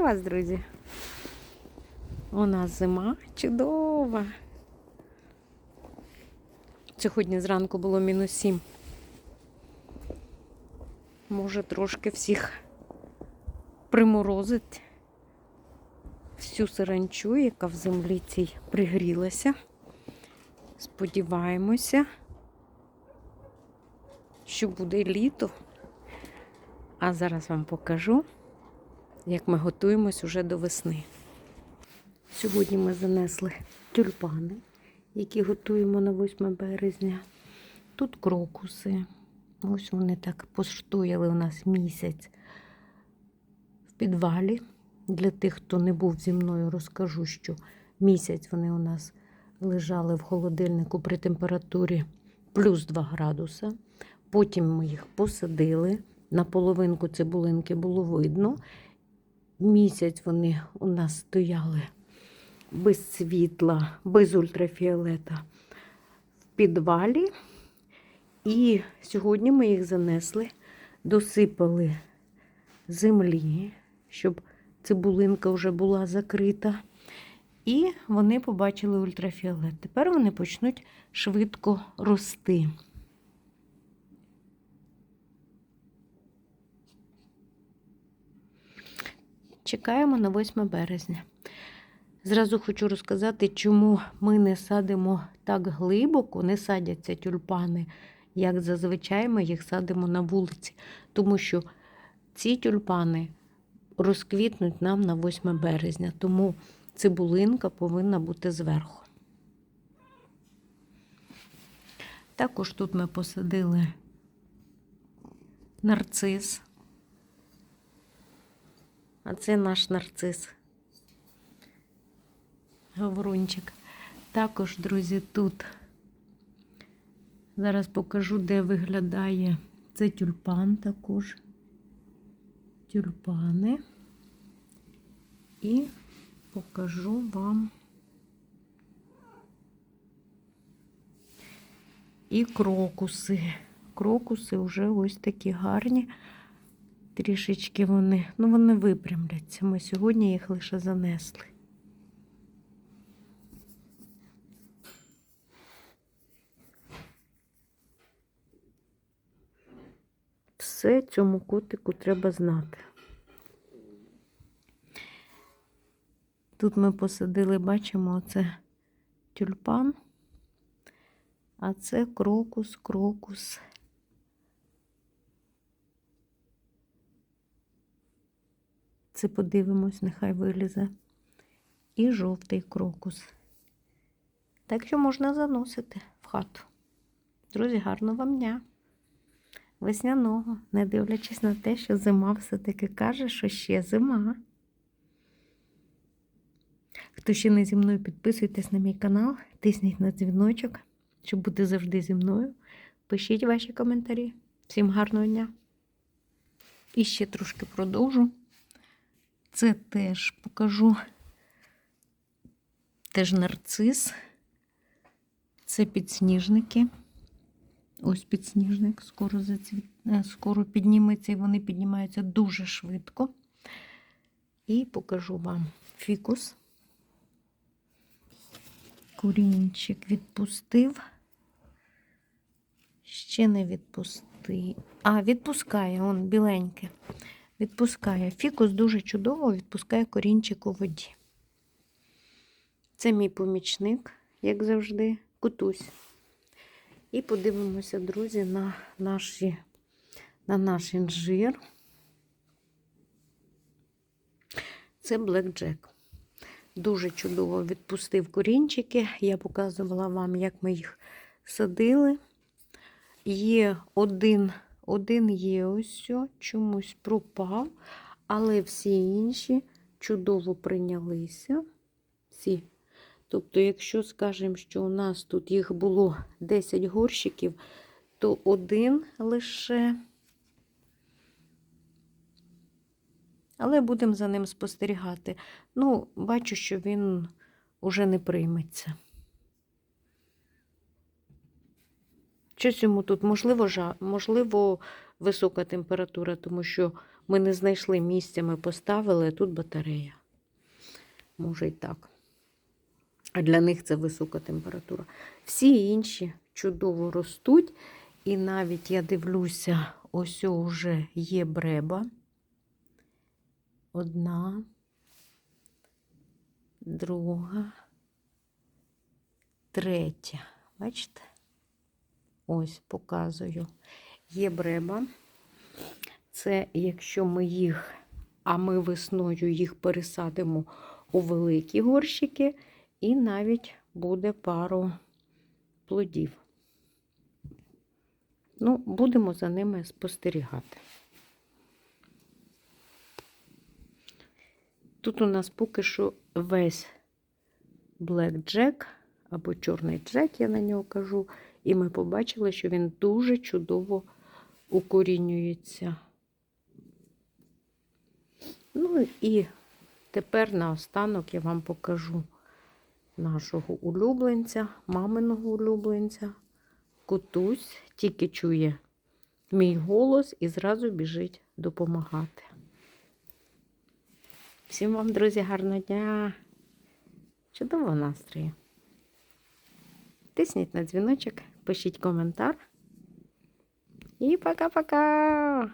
Вітаю вас, друзі! У нас зима чудова. Сьогодні зранку було мінус 7. Може трошки всіх приморозить всю саранчу, яка в землі цій пригрілася. Сподіваємося, що буде літо. А зараз вам покажу, як ми готуємось уже до весни. Сьогодні ми занесли тюльпани, які готуємо на 8 березня. Тут крокуси. Ось вони так постояли у нас місяць в підвалі. Для тих, хто не був зі мною, розкажу, що місяць вони у нас лежали в холодильнику при температурі плюс 2 градуса. Потім ми їх посадили. На половинку цибулинки було видно. Місяць вони у нас стояли без світла, без ультрафіолета в підвалі. І сьогодні ми їх занесли, досипали землі, щоб цибулинка вже була закрита. І вони побачили ультрафіолет. Тепер вони почнуть швидко рости. Чекаємо на 8 березня. Зразу хочу розказати, чому ми не садимо так глибоко, не садяться тюльпани, як зазвичай ми їх садимо на вулиці. Тому що ці тюльпани розквітнуть нам на 8 березня, тому цибулинка повинна бути зверху. Також тут ми посадили нарцис. А це наш нарцис. Гаврунчик. Також, друзі, тут зараз покажу, де виглядає це тюльпан також. Тюльпани. І покажу вам і крокуси. Крокуси вже ось такі гарні. Трішечки вони, ну вони випрямляться. Ми сьогодні їх лише занесли. Все цьому котику треба знати. Тут ми посадили, бачимо, оце тюльпан, а це крокус, крокус. Це подивимось, нехай вилізе. І жовтий крокус. Так що можна заносити в хату. Друзі, гарного вам дня! Весняного, не дивлячись на те, що зима все-таки каже, що ще зима. Хто ще не зі мною, підписуйтесь на мій канал, тисніть на дзвіночок, щоб бути завжди зі мною. Пишіть ваші коментарі. Всім гарного дня! І ще трошки продовжу. Це теж покажу теж нарцис. Це підсніжники. Ось підсніжник скоро зацвіт... е, скоро підніметься, і вони піднімаються дуже швидко. І покажу вам фікус. Курінчик відпустив. Ще не відпустив. А, відпускає, он біленьке. Відпускає. Фікус дуже чудово відпускає корінчик у воді. Це мій помічник, як завжди, кутусь. І подивимося, друзі, на, наші, на наш інжир. Це блекджек. Дуже чудово відпустив корінчики. Я показувала вам, як ми їх садили. Є один, один є ось, чомусь пропав, але всі інші чудово прийнялися. Всі. Тобто, якщо скажемо, що у нас тут їх було 10 горщиків, то один лише. Але будемо за ним спостерігати. Ну, бачу, що він уже не прийметься. Щось йому тут, можливо, жа, можливо, висока температура, тому що Ми не знайшли місця, ми поставили, а тут батарея. Може і так. А для них це висока температура. Всі інші чудово ростуть. І навіть я дивлюся, ось уже є бреба. Одна, друга, третя. Бачите? Ось показую. Є бреба. Це якщо ми їх, а ми весною їх пересадимо у великі горщики, і навіть буде пару плодів. Ну, будемо за ними спостерігати. Тут у нас поки що весь Jack або чорний джек, я на нього кажу, і ми побачили, що він дуже чудово укорінюється. Ну і тепер наостанок я вам покажу нашого улюбленця, маминого улюбленця. Котусь тільки чує мій голос і зразу біжить допомагати. Всім вам, друзі, гарного дня! Чудового настрою! Тисніть на дзвіночок, пишіть коментар. І пока-пока!